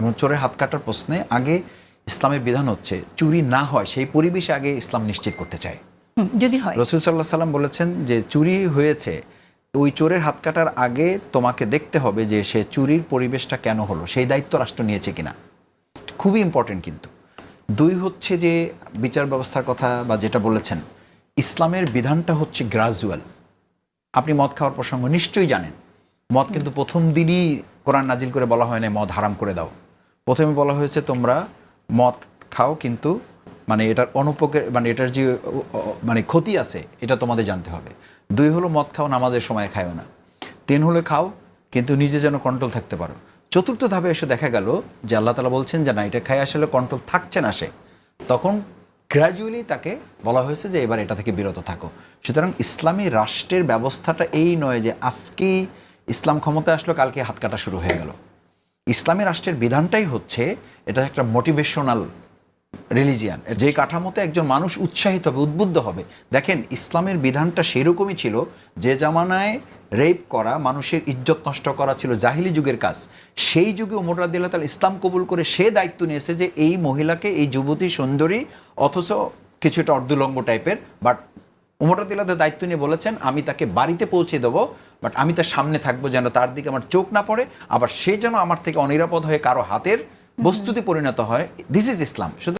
এবং চোরের হাত কাটার প্রশ্নে আগে ইসলামের বিধান হচ্ছে চুরি না হয় সেই পরিবেশে আগে ইসলাম নিশ্চিত করতে চায়। যদি হয়। রসুল সাল্লাহ সাল্লাম বলেছেন যে চুরি হয়েছে ওই চোরের হাত কাটার আগে তোমাকে দেখতে হবে যে সে চুরির পরিবেশটা কেন হলো সেই দায়িত্ব রাষ্ট্র নিয়েছে কিনা। খুবই ইম্পর্টেন্ট কিন্তু। দুই হচ্ছে যে বিচার ব্যবস্থার কথা বা যেটা বলেছেন ইসলামের বিধানটা হচ্ছে গ্রাজুয়াল আপনি মদ খাওয়ার প্রসঙ্গ নিশ্চয়ই জানেন। মদ কিন্তু প্রথম দিনই কোরআন নাজিল করে বলা হয় না মদ হারাম করে দাও। প্রথমে বলা হয়েছে, তোমরা মদ খাও, কিন্তু মানে এটার অনুপকার মানে এটার যে মানে ক্ষতি আছে, এটা তোমাদের জানতে হবে। দুই হলো, মদ খাও, নামাজের সময় খায়ও না। তিন হলো, খাও, কিন্তু নিজে যেন কন্ট্রোল থাকতে পারো। চতুর্থ ধাপে এসে দেখা গেল যে আল্লাহ তালা বলছেন যে, না, এটা খায় আসলে কন্ট্রোল থাকছে না সে। তখন গ্র্যাজুয়ালি তাকে বলা হয়েছে যে, এবার এটা থেকে বিরত থাকো। সুতরাং ইসলামী রাষ্ট্রের ব্যবস্থাটা এই নয় যে, আজকেই ইসলাম ক্ষমতায় আসলো, কালকে হাত কাটা শুরু হয়ে গেল। ইসলামী রাষ্ট্রের বিধানটাই হচ্ছে এটা একটা মোটিভেশনাল রিলিজিয়ান যে কাঠামোতে একজন মানুষ উৎসাহিত হবে, উদ্বুদ্ধ হবে। দেখেন, ইসলামের বিধানটা সেরকমই ছিল, যে জামানায় রেপ করা, মানুষের ইজ্জত নষ্ট করা ছিল জাহিলি যুগের কাজ। সেই যুগে উমর রাদিল্লাহ তাল ইসলাম কবুল করে সে দায়িত্ব নিয়েছে যে এই মহিলাকে, এই যুবতী সুন্দরী, অথচ কিছুটা অর্ধলঙ্গ টাইপের বাট উমর রাদিল্লাহ দায়িত্ব নিয়ে বলেছেন, আমি তাকে বাড়িতে পৌঁছে দেবো বাট আমি তার সামনে থাকব যেন তার দিকে আমার চোখ না পড়ে, আবার সে যেন আমার থেকে অনিরাপদ হয়ে কারও হাতের বস্তুতে পরিণত হয়। দিস ইজ ইসলাম শুধু